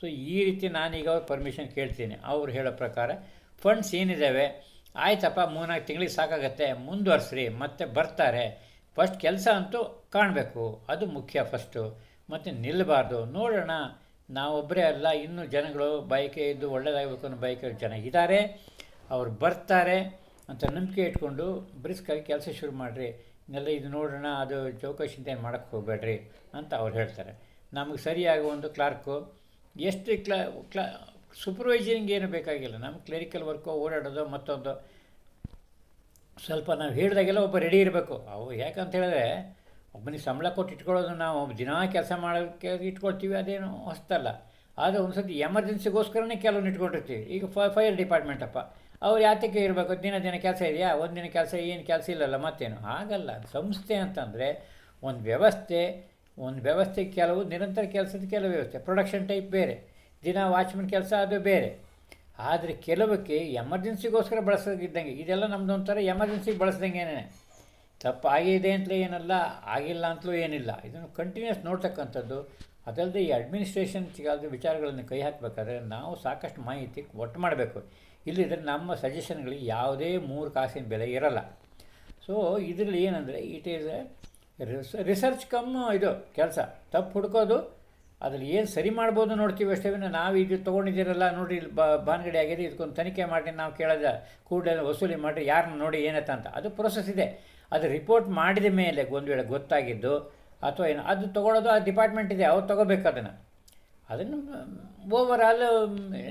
ಸೊ ಈ ರೀತಿ ನಾನೀಗ ಅವ್ರು ಪರ್ಮಿಷನ್ ಕೇಳ್ತೀನಿ. ಅವ್ರು ಹೇಳೋ ಪ್ರಕಾರ ಫಂಡ್ಸ್ ಏನಿದ್ದಾವೆ ಆಯ್ತಪ್ಪ, ಮೂರ್ನಾಲ್ಕು ತಿಂಗಳಿಗೆ ಸಾಕಾಗತ್ತೆ, ಮುಂದುವರ್ಸ್ರಿ, ಮತ್ತೆ ಬರ್ತಾರೆ. ಫಸ್ಟ್ ಕೆಲಸ ಅಂತೂ ಕಾಣಬೇಕು, ಅದು ಮುಖ್ಯ ಫಸ್ಟು. ಮತ್ತು ನಿಲ್ಲಬಾರ್ದು ನೋಡೋಣ. ನಾವೊಬ್ಬರೇ ಅಲ್ಲ, ಇನ್ನೂ ಜನಗಳು ಬೈಕೆ ಇದ್ದು ಒಳ್ಳೇದಾಗಬೇಕು ಅನ್ನೋ ಬೈಕ್ ಜನ ಇದ್ದಾರೆ. ಅವ್ರು ಬರ್ತಾರೆ ಅಂತ ನಂಬಿಕೆ ಇಟ್ಕೊಂಡು ಬ್ರಿಸ್ಕಾಗಿ ಕೆಲಸ ಶುರು ಮಾಡಿರಿ. ಇನ್ನೆಲ್ಲ ಇದು ನೋಡೋಣ, ಅದು ಚೌಕಶಿ ಏನು ಮಾಡೋಕ್ಕೆ ಹೋಗಬೇಡ್ರಿ ಅಂತ ಅವ್ರು ಹೇಳ್ತಾರೆ. ನಮಗೆ ಸರಿಯಾಗಿ ಒಂದು ಕ್ಲಾರ್ಕು, ಎಷ್ಟು ಕ್ಲಾ ಕ್ಲಾ ಸೂಪರ್ವೈಸಿಂಗ್ ಏನು ಬೇಕಾಗಿಲ್ಲ. ನಮ್ಮ ಕ್ಲರಿಕಲ್ ವರ್ಕು ಓಡಾಡೋದು, ಮತ್ತೊಂದು ಸ್ವಲ್ಪ ನಾವು ಹೇಳಿದಾಗೆಲ್ಲ ಒಬ್ಬ ರೆಡಿ ಇರಬೇಕು. ಅವು ಯಾಕಂತ ಹೇಳಿದ್ರೆ, ಒಬ್ಬನಿಗೆ ಸಂಬಳ ಕೊಟ್ಟು ಇಟ್ಕೊಳ್ಳೋದು ನಾವು ದಿನ ಕೆಲಸ ಮಾಡೋಕ್ಕೆ ಇಟ್ಕೊಳ್ತೀವಿ, ಅದೇನು ಹೊಸ್ತಲ್ಲ. ಆದರೆ ಒಂದು ಸರ್ತಿ ಎಮರ್ಜೆನ್ಸಿಗೋಸ್ಕರನೇ ಕೆಲವನ್ನ ಇಟ್ಕೊಂಡಿರ್ತೀವಿ. ಈಗ ಫ ಫೈರ್ ಡಿಪಾರ್ಟ್ಮೆಂಟಪ್ಪ ಅವ್ರು ಯಾತಕ್ಕೆ ಇರಬೇಕು? ದಿನ ದಿನ ಕೆಲಸ ಇದೆಯಾ? ಒಂದಿನ ಕೆಲಸ, ಏನು ಕೆಲಸ ಇಲ್ಲಲ್ಲ, ಮತ್ತೇನು? ಹಾಗಲ್ಲ. ಸಂಸ್ಥೆ ಅಂತಂದರೆ ಒಂದು ವ್ಯವಸ್ಥೆ ಒಂದು ವ್ಯವಸ್ಥೆ ಕೆಲವು ನಿರಂತರ ಕೆಲಸದ ಕೆಲವು ವ್ಯವಸ್ಥೆ. ಪ್ರೊಡಕ್ಷನ್ ಟೈಪ್ ಬೇರೆ. ದಿನ ವಾಚ್ಮನ್ ಕೆಲಸ ಅದು ಬೇರೆ. ಆದರೆ ಕೆಲವಕ್ಕೆ ಎಮರ್ಜೆನ್ಸಿಗೋಸ್ಕರ ಬಳಸೋದಿದ್ದಂಗೆ, ಇದೆಲ್ಲ ನಮ್ಮದು ಒಂಥರ ಎಮರ್ಜೆನ್ಸಿಗೆ ಬಳಸ್ದಂಗೆನೇ ತಪ್ಪಾಗಿದೆ ಅಂತಲೇ ಏನಲ್ಲ, ಆಗಿಲ್ಲ ಅಂತಲೂ ಏನಿಲ್ಲ. ಇದನ್ನು ಕಂಟಿನ್ಯೂಸ್ ನೋಡ್ತಕ್ಕಂಥದ್ದು ಅದಲ್ಲದೆ ಈ ಅಡ್ಮಿನಿಸ್ಟ್ರೇಷನ್ ಸಿಗಾದ ವಿಚಾರಗಳನ್ನು ಕೈ ಹಾಕಬೇಕಾದ್ರೆ ನಾವು ಸಾಕಷ್ಟು ಮಾಹಿತಿ ಒಟ್ಟು ಮಾಡಬೇಕು. ಇಲ್ಲಿದ್ರೆ ನಮ್ಮ ಸಜೆಷನ್ಗಳಿಗೆ ಯಾವುದೇ ಮೂರು ಕಾಸಿನ ಬೆಲೆ ಇರಲ್ಲ. ಸೊ ಇದರಲ್ಲಿ ಏನಂದರೆ ಇಟ್ ಈಸ್ ರಿಸರ್ಚ್ ಕಮ್ ಇದು, ಕೆಲಸ. ತಪ್ಪು ಹುಡ್ಕೋದು ಅದ್ರಲ್ಲಿ ಏನು ಸರಿ ಮಾಡ್ಬೋದು ನೋಡ್ತೀವಿ ಅಷ್ಟೇ ನಾವು ಇದು ತೊಗೊಂಡಿದ್ದೀರಲ್ಲ, ನೋಡಿ ಬ ಬಾನ್ಗಡಿ ಆಗಿದೆ ಇದಕ್ಕೊಂದು ತನಿಖೆ ಮಾಡಿ ನಾವು ಕೇಳೋದ ಕೂಡಲೇ ವಸೂಲಿ ಮಾಡಿ ಯಾರನ್ನ ನೋಡಿ ಏನತ್ತ ಅಂತ. ಅದು ಪ್ರೊಸೆಸ್ ಇದೆ. ಅದು ರಿಪೋರ್ಟ್ ಮಾಡಿದ ಮೇಲೆ ಒಂದು ವೇಳೆ ಗೊತ್ತಾಗಿದ್ದು, ಅಥವಾ ಏನು, ಅದು ತೊಗೊಳೋದು ಆ ಡಿಪಾರ್ಟ್ಮೆಂಟ್ ಇದೆ, ಅವ್ರು ತೊಗೋಬೇಕು ಅದನ್ನು. ಅದನ್ನು ಓವರ್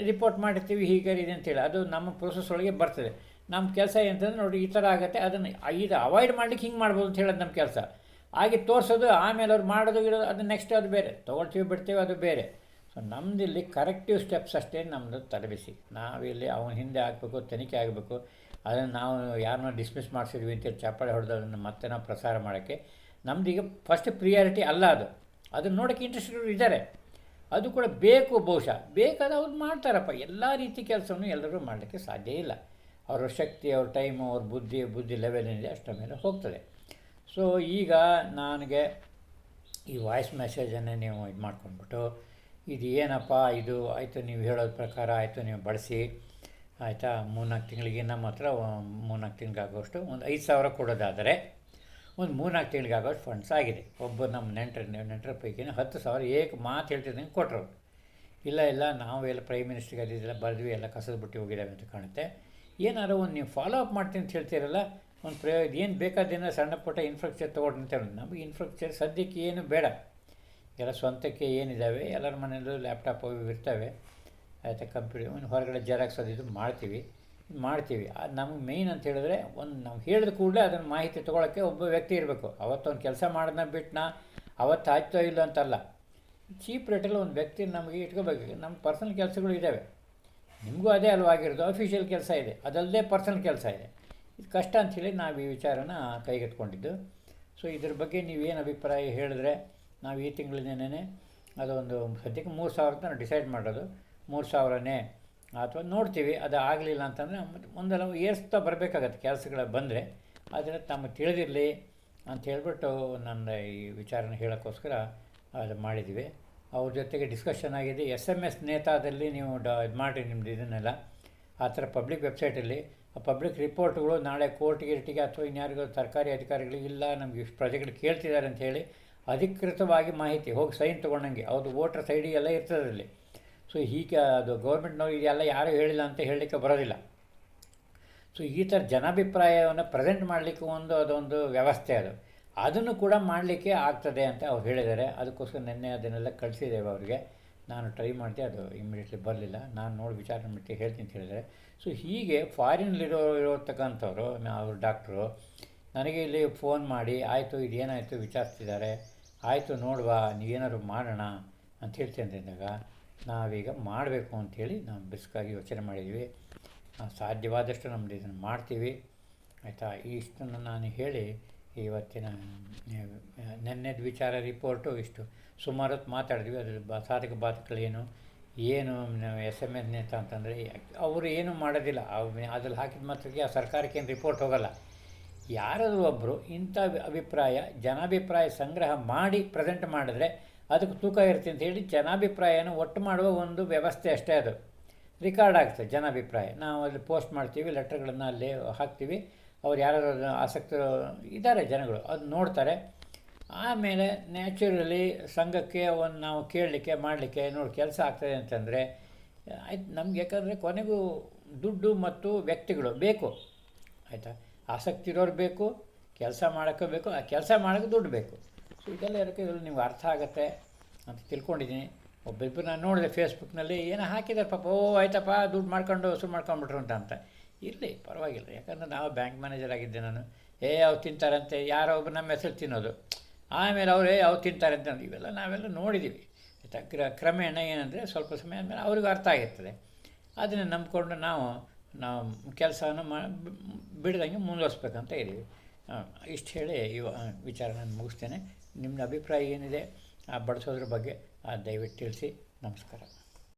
ರಿಪೋರ್ಟ್ ಮಾಡಿರ್ತೀವಿ, ಹೀಗೆ ಇದೆ ಅಂತೇಳಿ. ಅದು ನಮ್ಮ ಪ್ರೊಸೆಸ್ ಒಳಗೆ ಬರ್ತದೆ. ನಮ್ಮ ಕೆಲಸ ಏನಂತಂದ್ರೆ ನೋಡಿ, ಈ ಥರ ಆಗುತ್ತೆ. ಅದನ್ನು, ಇದು ಅವಾಯ್ಡ್ ಮಾಡ್ಲಿಕ್ಕೆ ಹಿಂಗೆ ಮಾಡ್ಬೋದು ಅಂತ ಹೇಳೋದು ನಮ್ಮ ಕೆಲಸ. ಹಾಗೆ ತೋರಿಸೋದು, ಆಮೇಲೆ ಅವ್ರು ಮಾಡೋದು ಇರೋದು ಅದು ನೆಕ್ಸ್ಟ್ ಅದು ಬೇರೆ. ತೊಗೊಳ್ತೀವಿ, ಬಿಡ್ತೀವಿ, ಅದು ಬೇರೆ. ಸೊ ನಮ್ಮದಿಲ್ಲಿ ಕರೆಕ್ಟಿವ್ ಸ್ಟೆಪ್ಸ್ ಅಷ್ಟೇ ನಮ್ಮದು ತರಬೇಸಿ ನಾವಿಲ್ಲಿ ಅವನ ಹಿಂದೆ ಆಗಬೇಕು, ತನಿಖೆ ಆಗಬೇಕು. ಅದನ್ನು ನಾವು ಯಾರನ್ನೋ ಡಿಸ್ಮಿಸ್ ಮಾಡಿಸಿದ್ವಿ ಅಂತೇಳಿ ಚಪ್ಪಾಳೆ ಹೊಡೆದು ಅದನ್ನು ಮತ್ತೆ ನಾವು ಪ್ರಸಾರ ಮಾಡೋಕ್ಕೆ. ನಮ್ಮದೀಗ ಫಸ್ಟ್ ಪ್ರಿಯಾರಿಟಿ ಅಲ್ಲ ಅದು. ಅದನ್ನು ನೋಡೋಕ್ಕೆ ಇಂಟ್ರೆಸ್ಟ್ ಇದ್ದಾರೆ ಅದು ಕೂಡ ಬೇಕು ಬಹುಶಃ. ಬೇಕಾದ ಅವ್ರು ಮಾಡ್ತಾರಪ್ಪ. ಎಲ್ಲ ರೀತಿ ಕೆಲಸವನ್ನು ಎಲ್ಲರೂ ಮಾಡಲಿಕ್ಕೆ ಸಾಧ್ಯ ಇಲ್ಲ. ಅವರ ಶಕ್ತಿ, ಅವ್ರ ಟೈಮು ಅವ್ರ ಬುದ್ಧಿ ಬುದ್ಧಿ ಲೆವೆಲ್ ಏನಿದೆ ಅಷ್ಟರ ಮೇಲೆ ಹೋಗ್ತದೆ. ಸೊ ಈಗ ನನಗೆ ಈ ವಾಯ್ಸ್ ಮೆಸೇಜನ್ನೇ ನೀವು ಇದು ಮಾಡ್ಕೊಂಡ್ಬಿಟ್ಟು, ಇದು ಏನಪ್ಪ ಇದು? ಆಯಿತು, ನೀವು ಹೇಳೋದ ಪ್ರಕಾರ ಆಯಿತು, ನೀವು ಬಳಸಿ ಆಯಿತಾ? ಮೂರ್ನಾಲ್ಕು ತಿಂಗಳಿಗೆ ನಮ್ಮ ಹತ್ರ ಮೂರ್ನಾಲ್ಕು ತಿಂಗಳಿಗಾಗೋಷ್ಟು ಒಂದು ಐದು ಸಾವಿರ ಕೊಡೋದಾದರೆ ಒಂದು ಮೂರ್ನಾಲ್ಕು ತಿಂಗಳಿಗಾಗೋಷ್ಟು ಫಂಡ್ಸ್ ಆಗಿದೆ. ಒಬ್ಬ ನಮ್ಮ ನೆಂಟರ ನೆಂಟರ ಪೈಕಿನ ಹತ್ತು ಸಾವಿರ ಏಕ ಮಾತು ಹೇಳ್ತಿದ್ದಂಗೆ ಕೊಟ್ಟರು ಇಲ್ಲ ಇಲ್ಲ, ನಾವು ಎಲ್ಲ ಪ್ರೈಮ್ ಮಿನಿಸ್ಟ್ರಿಗೆ ಅದೆಲ್ಲ ಬರೆದ್ವಿ, ಎಲ್ಲ ಕಸದ ಬಿಟ್ಟು ಹೋಗಿದ್ದಾವೆ ಅಂತ ಕಾಣುತ್ತೆ. ಏನಾದ್ರು ಒಂದು ನೀವು ಫಾಲೋ ಅಪ್ ಮಾಡ್ತೀನಿ ಅಂತ ಹೇಳ್ತೀರಲ್ಲ ಒಂದು ಪ್ರಯೋಗ ಏನು ಬೇಕಾದೇನೋ ಸಣ್ಣ ಪುಟ್ಟ ಇನ್ಫ್ರಾಸ್ಟ್ರಕ್ಚರ್ ತೊಗೊಂಡು ಹೇಳೋದು. ನಮಗೆ ಇನ್ಫ್ರಾಸ್ಟ್ರಕ್ಚರ್ ಸದ್ಯಕ್ಕೆ ಏನು ಬೇಡ. ಎಲ್ಲ ಸ್ವಂತಕ್ಕೆ ಏನಿದ್ದಾವೆ ಎಲ್ಲರ ಮನೆಯಲ್ಲೂ ಲ್ಯಾಪ್ಟಾಪ್ ಇರ್ತವೆ. ಆಯಿತಾ ಕಂಪ್ಯೂಟರ್ ಹೊರಗಡೆ ಜೆರಾಕ್ಸ್ ಅದು ಇದು ಮಾಡ್ತೀವಿ. ಮಾಡ್ತೀವಿ. ಅದು ನಮಗೆ ಮೇಯ್ನ್ ಅಂತ ಹೇಳಿದ್ರೆ ಒಂದು ನಾವು ಹೇಳಿದ ಕೂಡಲೇ ಅದನ್ನು ಮಾಹಿತಿ ತೊಗೊಳಕ್ಕೆ ಒಬ್ಬ ವ್ಯಕ್ತಿ ಇರಬೇಕು. ಅವತ್ತೊಂದು ಕೆಲಸ ಮಾಡೋದನ್ನ ಬಿಟ್ಟನ ಅವತ್ತು ಆಯ್ತೋ ಇಲ್ಲ ಅಂತಲ್ಲ. ಚೀಪ್ ರೇಟಲ್ಲಿ ಒಂದು ವ್ಯಕ್ತಿ ನಮಗೆ ಇಟ್ಕೋಬೇಕು. ನಮ್ಮ ಪರ್ಸನಲ್ ಕೆಲಸಗಳು ಇದ್ದಾವೆ ನಿಮಗೂ ಅದೇ ಅಲ್ವಾಗಿರೋದು. ಅಫಿಷಿಯಲ್ ಕೆಲಸ ಇದೆ. ಅದಲ್ಲದೆ ಪರ್ಸನಲ್ ಕೆಲಸ ಇದು. ಕಷ್ಟ ಅಂಥೇಳಿ ನಾವು ಈ ವಿಚಾರನ ಕೈಗೆತ್ಕೊಂಡಿದ್ದು ಸೊ ಇದ್ರ ಬಗ್ಗೆ ನೀವೇನು ಅಭಿಪ್ರಾಯ ಹೇಳಿದ್ರೆ ನಾವು ಈ ತಿಂಗಳಿನೇನೆ ಅದೊಂದು ಸದ್ಯಕ್ಕೆ ಮೂರು ಸಾವಿರ ತನಕ ಡಿಸೈಡ್ ಮಾಡೋದು. ಮೂರು ಸಾವಿರನೇ ಅಥವಾ ನೋಡ್ತೀವಿ, ಅದು ಆಗಲಿಲ್ಲ ಅಂತಂದರೆ ಒಂದೆಲ್ಲ ಏರಿಸ್ತಾ ಬರಬೇಕಾಗತ್ತೆ ಕೆಲಸಗಳು ಬಂದರೆ. ಆದರೆ ತಮಗೆ ತಿಳಿದಿರಲಿ ಅಂತ ಹೇಳ್ಬಿಟ್ಟು ನನ್ನ ಈ ವಿಚಾರನ ಹೇಳೋಕ್ಕೋಸ್ಕರ ಅದು ಮಾಡಿದ್ದೀವಿ. ಅವ್ರ ಜೊತೆಗೆ ಡಿಸ್ಕಷನ್ ಆಗಿದೆ. ಎಸ್ ಎಂ ಎಸ್ ನೇತಾದಲ್ಲಿ ನೀವು ಡ ಇದು ಮಾಡಿರಿ ನಿಮ್ಮದು ಇದನ್ನೆಲ್ಲ. ಆ ಥರ ಪಬ್ಲಿಕ್ ವೆಬ್ಸೈಟಲ್ಲಿ ಆ ಪಬ್ಲಿಕ್ ರಿಪೋರ್ಟ್ಗಳು ನಾಳೆ ಕೋರ್ಟ್ಗೆ ಗಿರ್ಟಿಗೆ ಅಥವಾ ಇನ್ಯಾರಿಗೂ ಸರ್ಕಾರಿ ಅಧಿಕಾರಿಗಳಿಗೆ, ಇಲ್ಲ ನಮ್ಗೆ ಇಷ್ಟು ಪ್ರಜೆಗಳು ಕೇಳ್ತಿದ್ದಾರೆ ಅಂತ ಹೇಳಿ ಅಧಿಕೃತವಾಗಿ ಮಾಹಿತಿ, ಹೋಗಿ ಸೈನ್ ತೊಗೊಂಡಂಗೆ ಅವ್ರದ್ದು ವೋಟರ್ಸ್ ಐ ಡಿ ಎಲ್ಲ ಇರ್ತದೆ ಅದರಲ್ಲಿ ಸೊ ಹೀಗೆ ಅದು ಗೌರ್ಮೆಂಟ್ನವ್ರು ಇದೆಲ್ಲ ಯಾರೂ ಹೇಳಿಲ್ಲ ಅಂತ ಹೇಳಲಿಕ್ಕೆ ಬರೋದಿಲ್ಲ. ಸೊ ಈ ಥರ ಜನಾಭಿಪ್ರಾಯವನ್ನು ಪ್ರೆಸೆಂಟ್ ಮಾಡಲಿಕ್ಕೆ ಒಂದು ಅದೊಂದು ವ್ಯವಸ್ಥೆ ಅದು. ಅದನ್ನು ಕೂಡ ಮಾಡಲಿಕ್ಕೆ ಆಗ್ತದೆ ಅಂತ ಅವ್ರು ಹೇಳಿದ್ದಾರೆ. ಅದಕ್ಕೋಸ್ಕರ ನಿನ್ನೆ ಅದನ್ನೆಲ್ಲ ಕಳಿಸಿದ್ದೇವೆ ಅವರಿಗೆ. ನಾನು ಟ್ರೈ ಮಾಡಿದೆ, ಅದು ಇಮಿಡಿಯೇಟ್ಲಿ ಬರಲಿಲ್ಲ. ನಾನು ನೋಡಿ ವಿಚಾರಣೆ ಮಾಡಿ ಹೇಳ್ತೀನಿ ಅಂತ ಹೇಳಿದರೆ ಸೊ ಹೀಗೆ ಫಾರಿನಲ್ಲಿರೋ ಇರೋತಕ್ಕಂಥವ್ರು ಅವರು ಡಾಕ್ಟ್ರು ನನಗೆ ಇಲ್ಲಿ ಫೋನ್ ಮಾಡಿ, ಆಯಿತು, ಇದು ಏನಾಯಿತು? ವಿಚಾರಿಸ್ತಿದ್ದಾರೆ. ಆಯಿತು, ನೋಡುವ, ನೀವೇನಾದ್ರು ಮಾಡೋಣ ಅಂತ ಹೇಳ್ತೀನಿ ಅಂದಾಗ ನಾವೀಗ ಮಾಡಬೇಕು ಅಂಥೇಳಿ ನಾವು ಬಿಸ್ಕಾಗಿ ಯೋಚನೆ ಮಾಡಿದ್ವಿ. ಸಾಧ್ಯವಾದಷ್ಟು ನಮ್ಮದು ಇದನ್ನು ಮಾಡ್ತೀವಿ. ಆಯಿತಾ? ಇಷ್ಟನ್ನು ನಾನು ಹೇಳಿ, ಇವತ್ತಿನ ನೆನ್ನೆದು ವಿಚಾರ ರಿಪೋರ್ಟು ಇಷ್ಟು. ಸುಮಾರು ಹೊತ್ತು ಮಾತಾಡಿದ್ವಿ, ಅದ್ರ ಬ, ಸಾಧಕ ಬಾಧಕಗಳೇನು, ಏನು ಎಸ್ ಎಂ ಎಸ್ ನೇತ ಅಂತಂದರೆ, ಅವರು ಏನೂ ಮಾಡೋದಿಲ್ಲ. ಅದ್ರಲ್ಲಿ ಹಾಕಿದ ಮಾತ್ರಕ್ಕೆ ಆ ಸರ್ಕಾರಕ್ಕೆ ಏನು ರಿಪೋರ್ಟ್ ಹೋಗಲ್ಲ. ಯಾರಾದರೂ ಒಬ್ಬರು ಇಂಥ ಅಭಿ- ಅಭಿಪ್ರಾಯ, ಜನಾಭಿಪ್ರಾಯ ಸಂಗ್ರಹ ಮಾಡಿ ಪ್ರೆಸೆಂಟ್ ಮಾಡಿದ್ರೆ ಅದಕ್ಕೆ ತೂಕ ಇರುತ್ತೆ ಅಂತ ಹೇಳಿ ಜನಾಭಿಪ್ರಾಯನ ಒಟ್ಟು ಮಾಡುವ ಒಂದು ವ್ಯವಸ್ಥೆ ಅಷ್ಟೇ ಅದು. ರಿಕಾರ್ಡ್ ಆಗ್ತದೆ ಜನಾಭಿಪ್ರಾಯ. ನಾವು ಅಲ್ಲಿ ಪೋಸ್ಟ್ ಮಾಡ್ತೀವಿ ಲೆಟ್ರ್ಗಳನ್ನು ಅಲ್ಲಿ ಹಾಕ್ತೀವಿ. ಅವ್ರು ಯಾರಾದ್ರು ಆಸಕ್ತರು ಇದ್ದಾರೆ ಜನಗಳು, ಅದು ನೋಡ್ತಾರೆ. ಆಮೇಲೆ ನ್ಯಾಚುರಲಿ ಸಂಘಕ್ಕೆ ಒಂದು ನಾವು ಕೇಳಲಿಕ್ಕೆ, ಮಾಡಲಿಕ್ಕೆ ನೋಡಿ ಕೆಲಸ ಆಗ್ತದೆ ಅಂತಂದರೆ, ಆಯ್ತು ನಮ್ಗೆ ಯಾಕಂದರೆ ಕೊನೆಗೂ ದುಡ್ಡು ಮತ್ತು ವ್ಯಕ್ತಿಗಳು ಬೇಕು, ಆಯಿತಾ? ಆಸಕ್ತಿ ಇರೋರು ಬೇಕು, ಕೆಲಸ ಮಾಡೋಕ್ಕೆ ಬೇಕು, ಆ ಕೆಲಸ ಮಾಡೋಕ್ಕೆ ದುಡ್ಡು ಬೇಕು. ಸೊ ಇದೆಲ್ಲ ಇರೋಕ್ಕೆ ಇದ್ರಲ್ಲಿ ನಿಮ್ಗೆ ಅರ್ಥ ಆಗುತ್ತೆ ಅಂತ ತಿಳ್ಕೊಂಡಿದ್ದೀನಿ. ಒಬ್ಬರಿಬ್ಬರು ನಾನು ನೋಡಿದೆ ಫೇಸ್ಬುಕ್ನಲ್ಲಿ, ಏನೋ ಹಾಕಿದ್ದಾರೆ ಪಾಪ, ಓ, ಆಯ್ತಪ್ಪ, ದುಡ್ಡು ಮಾಡ್ಕೊಂಡು ವಸೂಲು ಮಾಡ್ಕೊಂಬಿಟ್ರು ಅಂತ ಅಂತ. ಇರಲಿ, ಪರವಾಗಿಲ್ಲ. ಯಾಕಂದರೆ ನಾವು ಬ್ಯಾಂಕ್ ಮ್ಯಾನೇಜರ್ ಆಗಿದ್ದೆ ನಾನು. ಏ, ಅವ್ರು ತಿಂತಾರಂತೆ, ಯಾರೋ ಒಬ್ಬರು ನಮ್ಮ ಹೆಸರು ತಿನ್ನೋದು. ಆಮೇಲೆ ಅವರು ಯಾವ ತಿಂತಾರೆ ಅಂತ ಇವೆಲ್ಲ ನಾವೆಲ್ಲ ನೋಡಿದ್ದೀವಿ ಕ್ರ, ಕ್ರಮೇಣ ಏನಂದರೆ ಸ್ವಲ್ಪ ಸಮಯ ಆದಮೇಲೆ ಅವ್ರಿಗೂ ಅರ್ಥ ಆಗಿರ್ತದೆ. ಅದನ್ನು ನಂಬಿಕೊಂಡು ನಾವು ನಾವು ಕೆಲಸವನ್ನು ಮಾ, ಬಿಡ್ದಂಗೆ ಮುಂದುವರಿಸ್ಬೇಕಂತ ಇದ್ದೀವಿ. ಇಷ್ಟು ಹೇಳಿ ಇವ ವಿಚಾರ ನಾನು ಮುಗಿಸ್ತೇನೆ. ನಿಮ್ಮ ಅಭಿಪ್ರಾಯ ಏನಿದೆ, ಆ, ಬಡಿಸೋದ್ರ ಬಗ್ಗೆ ದಯವಿಟ್ಟು ತಿಳಿಸಿ. ನಮಸ್ಕಾರ.